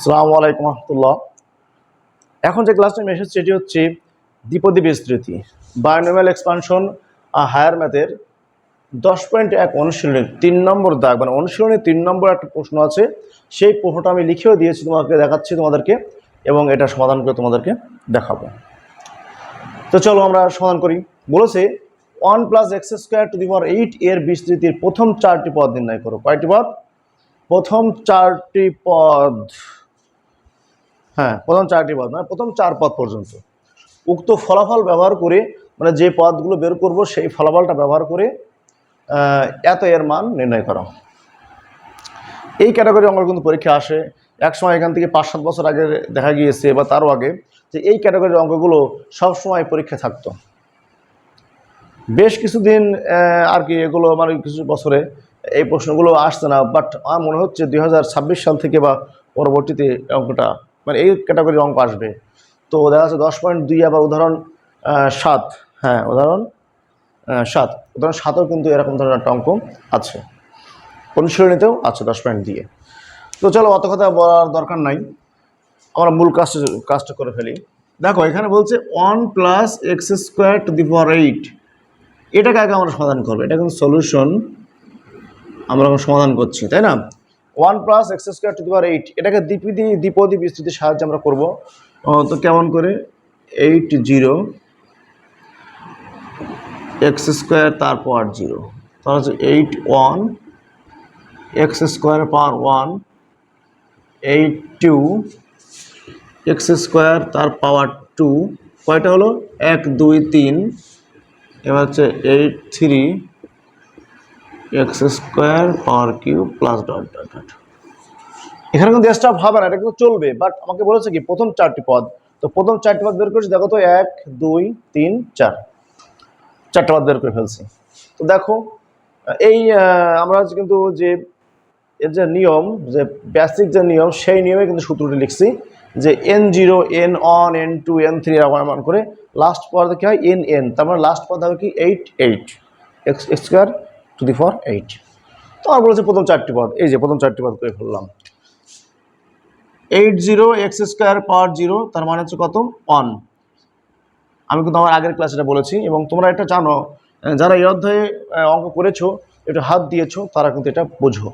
আসসালামু আলাইকুম রহমতুল্লাহ। এখন যে ক্লাসটা আমি এসেছি সেটি হচ্ছে দ্বিপদী বিস্তৃতি। বায়োনোমাল এক্সপানশন হায়ার ম্যাথের দশ পয়েন্ট এক অনুশীলনী, তিন নম্বর দাগ মানে অনুশীলনী তিন নম্বর একটা প্রশ্ন আছে। সেই প্রশ্নটা আমি লিখেও দিয়েছি, তোমাকে দেখাচ্ছি তোমাদেরকে এবং এটা সমাধান করে তোমাদেরকে দেখাবো। তো চলো আমরা সমাধান করি। বলেছে one plus x square to the power eight এর বিস্তৃতির প্রথম চারটি পদ নির্ণয় করো। কয়টি পদ? প্রথম চারটি পদ। হ্যাঁ। প্রথম চারটি পদ মানে প্রথম চার পদ পর্যন্ত। উক্ত ফলাফল ব্যবহার করে মানে যে পদগুলো বের করব, সেই ফলাফলটা ব্যবহার করে এত এর মান নির্ণয় করা এই ক্যাটাগরি অঙ্ক কিন্তু পরীক্ষা আসে। এক সময় এখান থেকে পাঁচ, সাত বছর আগে দেখা গিয়েছে, বা তারও আগে, যে এই ক্যাটাগরির অঙ্কগুলো সবসময় পরীক্ষা থাকতো। বেশ কিছুদিন আর কি এগুলো মানে কিছু বছরে এই প্রশ্নগুলো আসছে না বাট আমার মনে হচ্ছে দুই হাজার ছাব্বিশ সাল থেকে বা পরবর্তীতে অঙ্কটা মানে এই ক্যাটাগরির অঙ্ক আসবে। তো দেখা যাচ্ছে দশ পয়েন্ট দুই আবার উদাহরণ সাত। হ্যাঁ উদাহরণ সাত। উদাহরণ সাতও কিন্তু এরকম ধরনের একটা অঙ্ক আছে। অনুশীলনীতেও আছে দশ পয়েন্ট দিয়ে। তো চলো অত কথা বলার দরকার নাই। আমরা মূল কাজটা কাজটা করে ফেলি। দেখো, এখানে বলছে one plus x square to the power eight এটাকে আগে আমরা সমাধান করব। এটা কিন্তু সলিউশন আমরা সমাধান করছি, তাই না? One plus x square to power eight এটাকে দ্বিপদী দ্বিপদী বিস্তৃতির সাহায্যে আমরা করব। তো কেমন করে? এইট জিরো এক্স স্কোয়ার তারপর জিরো তাহলে হচ্ছে eight one x square power one eight two x square তার পাওয়ার টু কয়টা হলো? এক, দুই, তিন। এবার হচ্ছে eight three x square power q plus dot dot dot. এখানে কিন্তু স্টাফ হবে না, এটা কিন্তু চলবে বাট আমাকে বলেছে কি, প্রথম চারটি পদ, তো প্রথম চারটি পদ বের করেছি, দেখো তো, এক, দুই, তিন, চার। চারটা পদ বের করে ফেলছি। তো দেখো, এই আমরা কিন্তু যে, এর যে নিয়ম, যে বেসিক যে নিয়ম, সেই নিয়মে কিন্তু সূত্রটি লিখছি যে n zero n one n two n three এরকম করে লাস্ট পদ কি হয়? এন এন তার মানে লাস্ট পদ হবে কি? Eight eight x square to the four eight তো আমার বলেছে প্রথম চারটি পদ। এই যে প্রথম চারটি পদ করে ফেললাম। Eight zero x square power zero তার মানে হচ্ছে কত? ওয়ান আমি কিন্তু আমার আগের ক্লাসে এটা বলেছি এবং তোমরা এটা জানো যারা এই অধ্যায়ে অঙ্ক করেছ, একটু হাত দিয়েছ, তারা কিন্তু এটা বোঝো।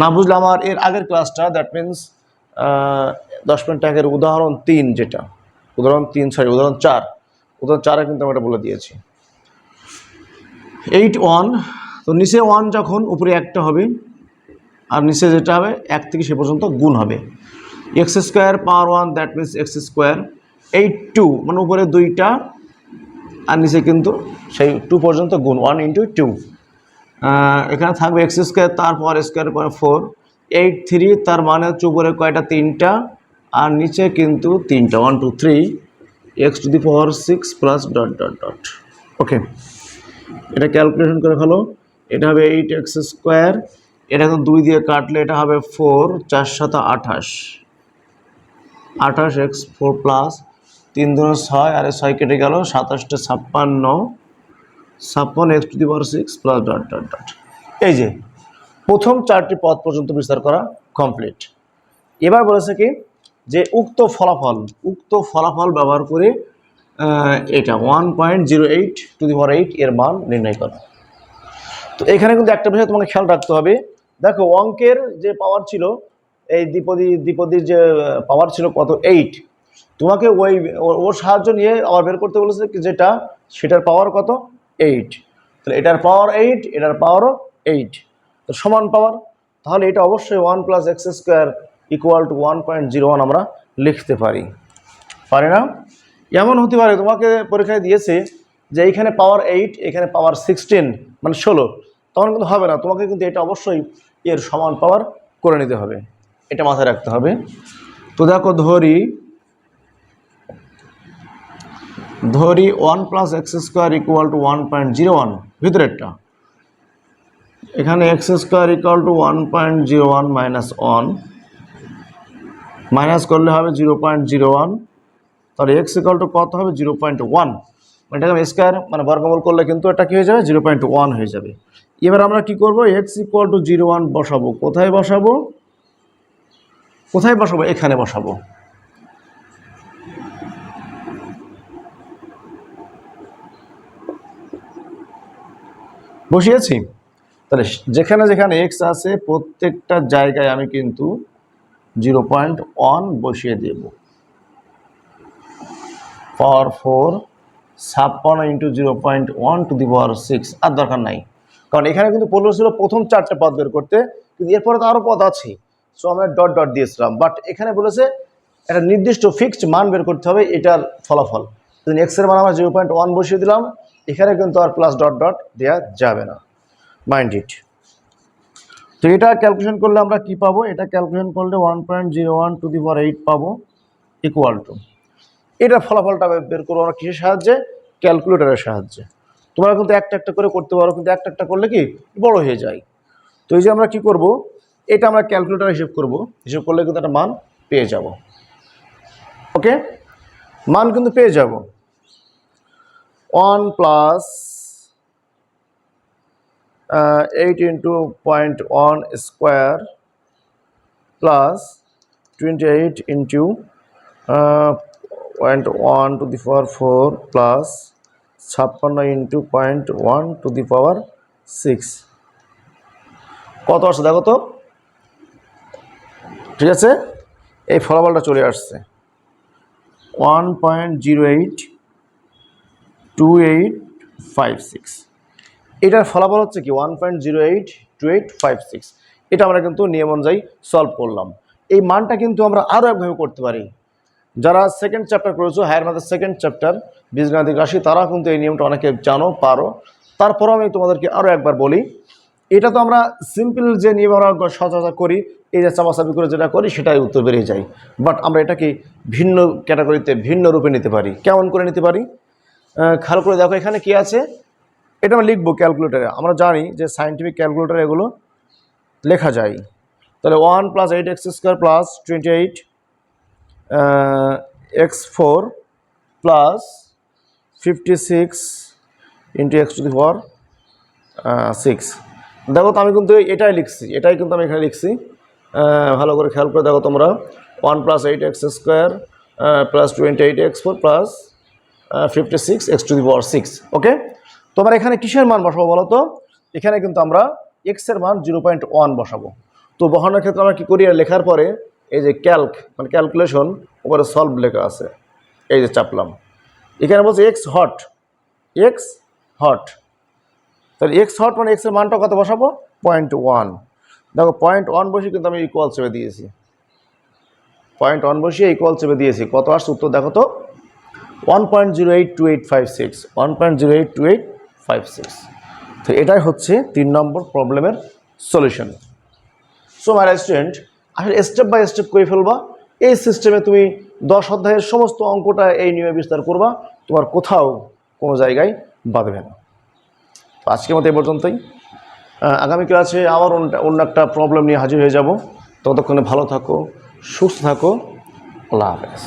না বুঝলে আমার এর আগের ক্লাসটা দ্যাট মিন্স দশ মিনিট আগের উদাহরণ তিন যেটা, উদাহরণ তিন সরি উদাহরণ চার। উদাহরণ চারে কিন্তু আমি এটা বলে দিয়েছি। এইট ওয়ান তো নিচে ওয়ান যখন উপরে একটা হবে, আর নিচে যেটা হবে, এক থেকে সে পর্যন্ত গুণ হবে। X square power one that means x square eight two মানে উপরে দুইটা, আর নিচে কিন্তু সেই টু পর্যন্ত গুণ ওয়ান ইন্টু টু এখানে থাকবে এক্স স্কোয়ার তারপর স্কোয়ার পরে ফোর এইট থ্রি তার মানে হচ্ছে উপরে কয়টা? তিনটা, আর নিচে কিন্তু তিনটা। One two three x to the power six plus dot dot dot okay এটা ক্যালকুলেশন করে ফেলো। এটা হবে এইট এক্স স্কোয়ার এটা কিন্তু দুই দিয়ে কাটলে এটা হবে ফোর চার সাত আঠাশ। আঠাশ এক্স ফোর প্লাস তিন দুনো ছয়, আর ছয় কেটে গেল, সাতাশটা ছাপ্পান্ন। ছাপ্পান্ন x to the power six plus dot dot dot এই যে, প্রথম চারটি পদ পর্যন্ত বিস্তার করা কমপ্লিট এবার বলেছে কি? যে উক্ত ফলাফল উক্ত ফলাফল ব্যবহার করে এটা one point zero eight to the power eight এর মান নির্ণয় করা। তো এখানে কিন্তু একটা বিষয় তোমাকে খেয়াল রাখতে হবে। দেখো, অঙ্কের যে পাওয়ার ছিল, এই দ্বিপদী, দ্বিপদীর যে পাওয়ার ছিল কত? এইট তোমাকে ওই, ওর সাহায্য নিয়ে আবার বের করতে বলেছে যেটা? সেটার পাওয়ার কত? এইট তাহলে এটার পাওয়ার এইট এটার পাওয়ারও এইট তো সমান পাওয়ার তাহলে এটা অবশ্যই one plus x square equal to one point zero one আমরা লিখতে পারি। পারি না? এমন হতে পারে, তোমাকে পরীক্ষায় দিয়েছে যে এইখানে পাওয়ার এইট এখানে পাওয়ার সিক্সটিন মানে ষোলো। তখন কিন্তু হবে না, তোমাকে কিন্তু এটা অবশ্যই এর সমান পাওয়ার করে নিতে হবে। এটা মাথায় রাখতে হবে। তো দেখো ধরি ধরি one plus x square equal to one point zero one ভিতরেরটা। এখানে x square equal to one point zero one minus one minus করলে হবে জিরো পয়েন্ট জিরো ওয়ান তাহলে এক্স ইকাল টু কত হবে? জিরো পয়েন্ট ওয়ান মানে এটাকে square মানে বর্গমূল করলে কিন্তু এটা কী হয়ে যাবে? জিরো পয়েন্ট ওয়ান হয়ে যাবে। এবার আমরা কি করব? X equal to zero one বসাবো। কোথায় বসাবো? কোথায় বসাবো? এখানে বসাবো। বসিয়েছি। তাহলে যেখানে যেখানে এক্স আছে, প্রত্যেকটা জায়গায় আমি কিন্তু জিরো পয়েন্ট ওয়ান বসিয়ে দেব। পাওয়ার ফোর ছাপ্পান্ন into zero point one to the power six আর দরকার নাই। কারণ এখানে কিন্তু পনেরো ছিল প্রথম চারটে পদ বের করতে, কিন্তু এরপরে তো আরও পদ আছে। সো আমরা ডট ডট দিয়েছিলাম। বাট এখানে বলেছে একটা নির্দিষ্ট ফিক্সড মান বের করতে হবে, এটার ফলাফল। এক্সের মান আমরা জিরো পয়েন্ট ওয়ান বসিয়ে দিলাম, এখানে কিন্তু আর প্লাস ডট ডট দেওয়া যাবে না। মাইন্ড ইট তো এটা ক্যালকুলেশন করলে আমরা কি পাবো? এটা ক্যালকুলেশন করলে one point zero one to the power eight পাবো ইকুয়াল টু এটা ফলাফলটা বের করব আমরা কিসের সাহায্যে? ক্যালকুলেটারের সাহায্যে। তোমরা কিন্তু একটা একটা করে করতে পারো, কিন্তু একটা একটা করলে কি? বড় হয়ে যায়। তো এই যে আমরা কি করব? এটা আমরা ক্যালকুলেটার হিসেব করব। হিসেব করলে কিন্তু একটা মান পেয়ে যাব। ওকে? মান কিন্তু পেয়ে যাব। One plus eight into point one square plus twenty eight into point one to the power four plus ছাপ্পান্ন into point one to the power six কত আসছে দেখো তো? ঠিক আছে? এই ফলাফলটা চলে আসছে। One point zero eight two eight five six এটার ফলাফল হচ্ছে কি? One point zero eight two eight five six এটা আমরা কিন্তু নিয়ম অনুযায়ী সলভ করলাম। এই মানটা কিন্তু আমরা আরও একভাবে করতে পারি। যারা সেকেন্ড চ্যাপ্টার করেছ হায়ার ম্যাথের সেকেন্ড চ্যাপ্টার বীজগাণিতিক রাশি তারা কিন্তু এই নিয়মটা অনেকে জানো, পারো। তারপরও আমি তোমাদেরকে আরও একবার বলি, এটা তো আমরা সিম্পল যে নিয়ম আমরা সচরাচর করি, এই যে চাপাচাপি করে যেটা করি, সেটাই উত্তর বেরিয়ে যায়। বাট আমরা এটাকে ভিন্ন ক্যাটাগরিতে ভিন্ন রূপে নিতে পারি। কেমন করে নিতে পারি? খেয়াল করে দেখো এখানে কি আছে। এটা আমরা লিখব ক্যালকুলেটারে আমরা জানি যে সাইন্টিফিক ক্যালকুলেটারে এগুলো লেখা যায়। তাহলে one plus eight x square plus twenty eight x four plus fifty six into x to the power six. দেখো তো আমি কিন্তু এটাই লিখছি, এটাই কিন্তু আমি এখানে লিখছি। ভালো করে খেয়াল করে দেখো তোমরা। One plus eight x square plus twenty eight x four plus fifty six x to the power six, okay? তোমার এখানে কিসের মান বসাবো বলো তো? এখানে কিন্তু আমরা এক্সের মান জিরো পয়েন্ট ওয়ান বসাবো। তো বসানোর ক্ষেত্রে আমরা কী করি? আর লেখার পরে এই যে ক্যালক মানে ক্যালকুলেশন উপরে সলভ লেখা আছে, এই যে চাপলাম। এখানে বলছে এক্স হট এক্স হট তাহলে এক্স হট মানে এক্সের মানটা কত বসাবো? পয়েন্ট ওয়ান দেখো পয়েন্ট ওয়ান বসে কিন্তু আমি ইকুয়াল চেপে দিয়েছি। পয়েন্ট ওয়ান বসিয়ে ইকুয়াল চেপে দিয়েছি। কত আসছে উত্তর দেখো তো? One point zero eight two eight five six one point zero eight two eight five six তো এটাই হচ্ছে তিন নম্বর প্রবলেমের সলিউশন সো মাই স্টুডেন্ট আসলে স্টেপ বাই স্টেপ করে ফেলবা। এই সিস্টেমে তুমি দশ অধ্যায়ের সমস্ত অঙ্কটা এই নিয়মে বিস্তার করবা। তোমার কোথাও কোনো জায়গায় বাঁধবে না। তো আজকের মতো এ পর্যন্তই। আগামী ক্লাসে আবার অন্য একটা প্রবলেম নিয়ে হাজির হয়ে যাব। ততক্ষণে ভালো থাকো, সুস্থ থাকো। আল্লাহ হাফেজ।